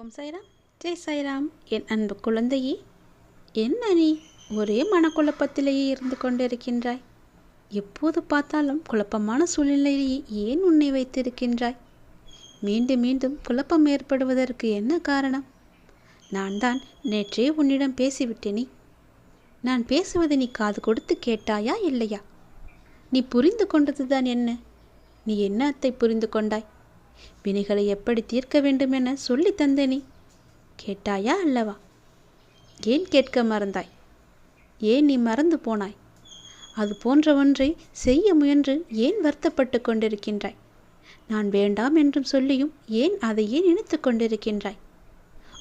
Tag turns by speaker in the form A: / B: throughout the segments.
A: ஓம் சாய்ராம். ஜெய் சாய்ராம். என் அன்பு குழந்தையே என்ன நீ ஒரே மனக்குழப்பத்திலேயே இருந்து கொண்டிருக்கின்றாய். எப்போது பார்த்தாலும் குழப்பமான சூழ்நிலையிலேயே ஏன் உன்னை வைத்திருக்கின்றாய்? மீண்டும் மீண்டும் குழப்பம் ஏற்படுவதற்கு என்ன காரணம்? நான் தான் நேற்றே உன்னிடம் பேசிவிட்டேனே. நான் பேசுவதை நீ காது கொடுத்து கேட்டாயா இல்லையா? நீ புரிந்து கொண்டதுதான் என்ன? நீ என்ன அத்தை புரிந்து கொண்டாய்? வினைகளை எப்படி தீர்க்க வேண்டும் என சொல்லி தந்தேனே. கேட்டாயா அல்லவா? ஏன் கேட்க மறந்தாய்? ஏன் நீ மறந்து போனாய்? அது போன்ற ஒன்றை செய்ய முயன்று ஏன் வருத்தப்பட்டு கொண்டிருக்கின்றாய்? நான் வேண்டாம் என்றும் சொல்லியும் ஏன் அதையே நினைத்து கொண்டிருக்கின்றாய்?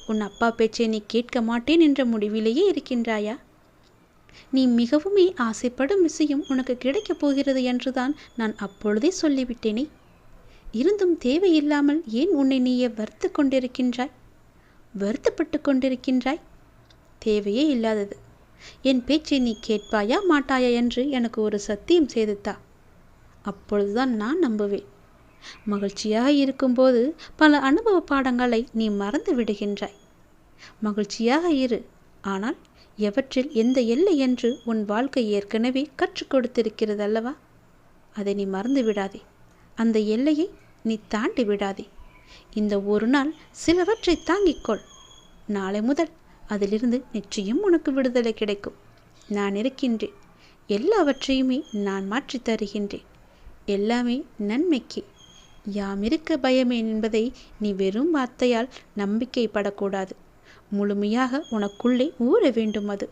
A: உன் அப்பா பேச்சை நீ கேட்க மாட்டேன் என்ற முடிவிலேயே இருக்கின்றாயா? நீ மிகவுமே ஆசைப்படும் விஷயம் உனக்கு கிடைக்கப் போகிறது என்றுதான் நான் அப்பொழுதே சொல்லிவிட்டேனே. இருந்தும் தேவையில்லாமல் ஏன் உன்னை நீயே வருத்து கொண்டிருக்கின்றாய்? வருத்தப்பட்டு கொண்டிருக்கின்றாய்? தேவையே இல்லாதது. என் பேச்சை நீ கேட்பாயா மாட்டாயா என்று எனக்கு ஒரு சத்தியம் செய்துத்தா? அப்பொழுதுதான் நான் நம்புவேன். மகிழ்ச்சியாக இருக்கும்போது பல அனுபவ பாடங்களை நீ மறந்து விடுகின்றாய். மகிழ்ச்சியாக இரு. ஆனால் எவற்றில் எந்த எல்லை என்று உன் வாழ்க்கை ஏற்கனவே கற்றுக் கொடுத்திருக்கிறது அல்லவா அதை நீ மறந்து விடாதே. அந்த எல்லையை நீ தாண்டி விடாதே. இந்த ஒரு நாள் சிலவற்றை தாங்கிக்கொள் நாளை முதல் அதிலிருந்து நிச்சயம் உனக்கு விடுதலை கிடைக்கும். நான் இருக்கின்றேன். எல்லாவற்றையுமே நான் மாற்றித் தருகின்றேன். எல்லாமே நன்மைக்கு. யாம் இருக்க பயமேன் என்பதை நீ வெறும் வார்த்தையால் நம்பிக்கைப்படக்கூடாது. முழுமையாக உனக்குள்ளே ஊற வேண்டும் அது.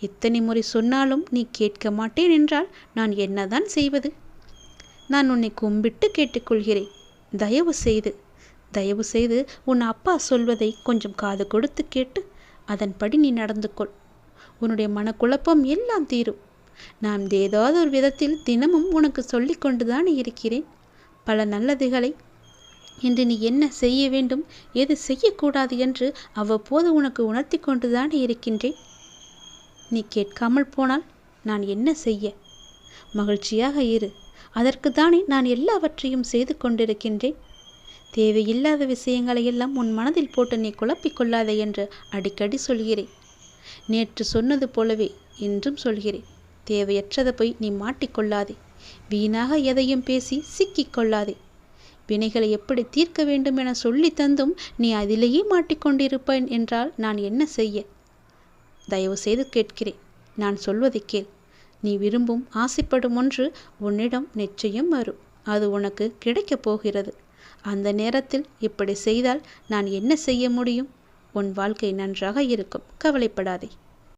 A: எத்தனை முறை சொன்னாலும் நீ கேட்க மாட்டேன் என்றால் நான் என்னதான் செய்வது? நான் உன்னை கும்பிட்டு கேட்டுக்கொள்கிறேன். தயவு செய்து தயவு செய்து உன் அப்பா சொல்வதை கொஞ்சம் காது கொடுத்து கேட்டு அதன்படி நீ நடந்து கொள் உன்னுடைய மனக்குழப்பம் எல்லாம் தீரும். நான் ஏதாவது ஒரு விதத்தில் தினமும் உனக்கு சொல்லிக் கொண்டுதான் இருக்கிறேன். பல நல்லதுகளை இன்று நீ என்ன செய்ய வேண்டும் எது செய்யக்கூடாது என்று அவ்வப்போது உனக்கு உணர்த்தி கொண்டுதானே இருக்கின்றேன். நீ கேட்காமல் போனால் நான் என்ன செய்ய? மகிழ்ச்சியாக இரு. அதற்கு தானே நான் எல்லாவற்றையும் செய்து கொண்டிருக்கின்றேன். தேவையில்லாத விஷயங்களை எல்லாம் உன் மனதில் போட்டு நீ குழப்பிக் கொள்ளாதே என்று அடிக்கடி சொல்கிறேன். நேற்று சொன்னது போலவே இன்றும் சொல்கிறேன். தேவையற்றதை போய் நீ மாட்டிக்கொள்ளாதே வீணாக எதையும் பேசி சிக்கிக்கொள்ளாதே வினைகளை எப்படி தீர்க்க வேண்டும் என சொல்லி தந்தும் நீ அதிலேயே மாட்டிக்கொண்டிருப்பேன் என்றால் நான் என்ன செய்ய? தயவு செய்து கேட்கிறேன். நான் சொல்வதை கேள். நீ விரும்பும் ஆசைப்படும் ஒன்று உன்னிடம் நிச்சயம் வரும். அது உனக்கு கிடைக்கப் போகிறது. அந்த நேரத்தில் இப்படி செய்தால் நான் என்ன செய்ய முடியும்? உன் வாழ்க்கை நன்றாக இருக்கும். கவலைப்படாதே.